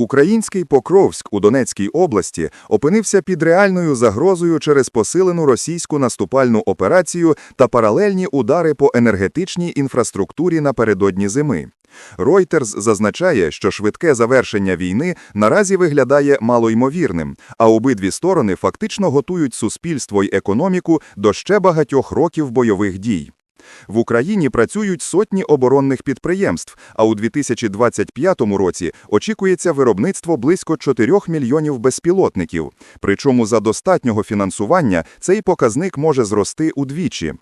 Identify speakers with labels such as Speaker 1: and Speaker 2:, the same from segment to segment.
Speaker 1: Український Покровськ у Донецькій області опинився під реальною загрозою через посилену російську наступальну операцію та паралельні удари по енергетичній інфраструктурі напередодні зими. Reuters зазначає, що швидке завершення війни наразі виглядає малоймовірним, а обидві сторони фактично готують суспільство й економіку до ще багатьох років бойових дій. В Україні працюють сотні оборонних підприємств, а у 2025 році очікується виробництво близько 4 мільйонів безпілотників. Причому за достатнього фінансування цей показник може зрости удвічі.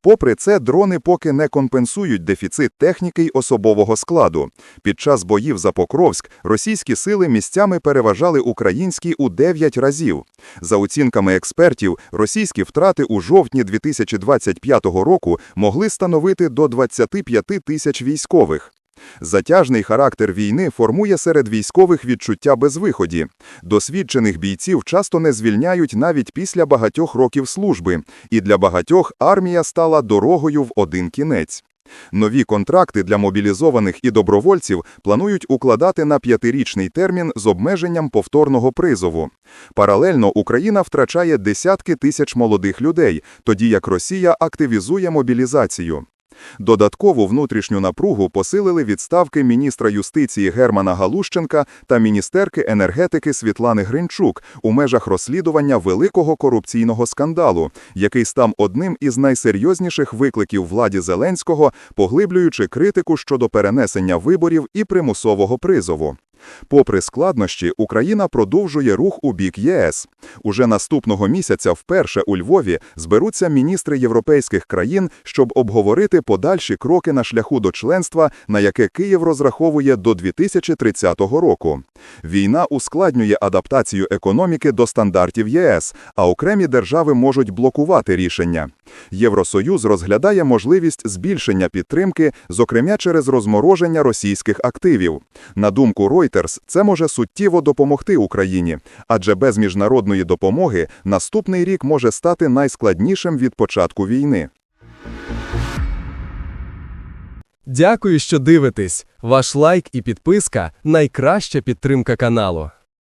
Speaker 1: Попри це, дрони поки не компенсують дефіцит техніки й особового складу. Під час боїв за Покровськ російські сили місцями переважали українські у 9 разів. За оцінками експертів, російські втрати у жовтні 2025 року могли становити до 25 тисяч військових. Затяжний характер війни формує серед військових відчуття безвиході. Досвідчених бійців часто не звільняють навіть після багатьох років служби, і для багатьох армія стала дорогою в один кінець. Нові контракти для мобілізованих і добровольців планують укладати на п'ятирічний термін з обмеженням повторного призову. Паралельно Україна втрачає десятки тисяч молодих людей, тоді як Росія активізує мобілізацію. Додаткову внутрішню напругу посилили відставки міністра юстиції Германа Галущенка та міністерки енергетики Світлани Гринчук у межах розслідування великого корупційного скандалу, який став одним із найсерйозніших викликів владі Зеленського, поглиблюючи критику щодо перенесення виборів і примусового призову. Попри складнощі, Україна продовжує рух у бік ЄС. Уже наступного місяця вперше у Львові зберуться міністри європейських країн, щоб обговорити подальші кроки на шляху до членства, на яке Київ розраховує до 2030 року. Війна ускладнює адаптацію економіки до стандартів ЄС, а окремі держави можуть блокувати рішення. Євросоюз розглядає можливість збільшення підтримки, зокрема через розмороження російських активів. На думку Reuters, це може суттєво допомогти Україні, адже без міжнародної допомоги наступний рік може стати найскладнішим від початку війни.
Speaker 2: Дякую, що дивитесь. Ваш лайк і підписка найкраща підтримка каналу.